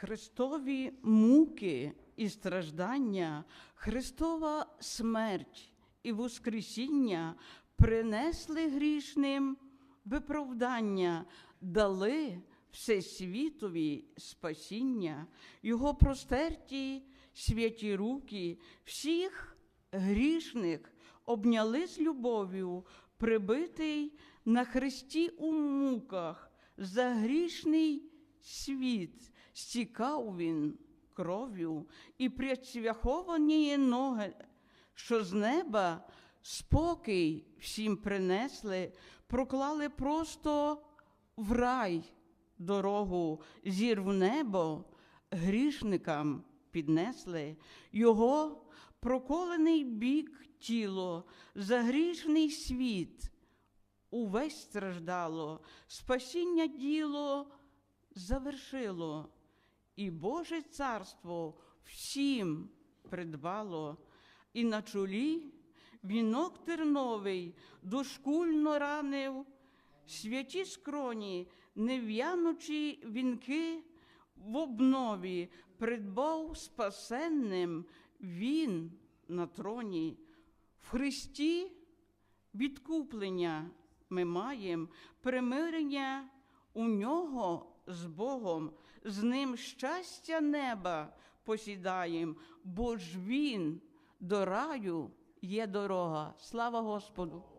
Христові муки і страждання, Христова смерть і Воскресіння принесли грішним виправдання, дали всесвітові спасіння, Його простерті святі руки, всіх грішних обняли з любов'ю, прибитий на хресті у муках, за грішний світ. Стікав він кров'ю і присвяховані ноги, що з неба спокій всім принесли, проклали просто в рай дорогу, зір в небо грішникам піднесли. Його проколений бік тіло, за грішний світ увесь страждало, спасіння діло завершило, і Боже царство всім придбало, і на чолі вінок терновий дошкульно ранив, святі скроні, нев'янучі вінки в обнові придбав спасенним він на троні. В Христі відкуплення ми маємо, примирення у нього з Богом, з ним щастя неба посідаєм, бо ж він до раю є дорога. Слава Господу!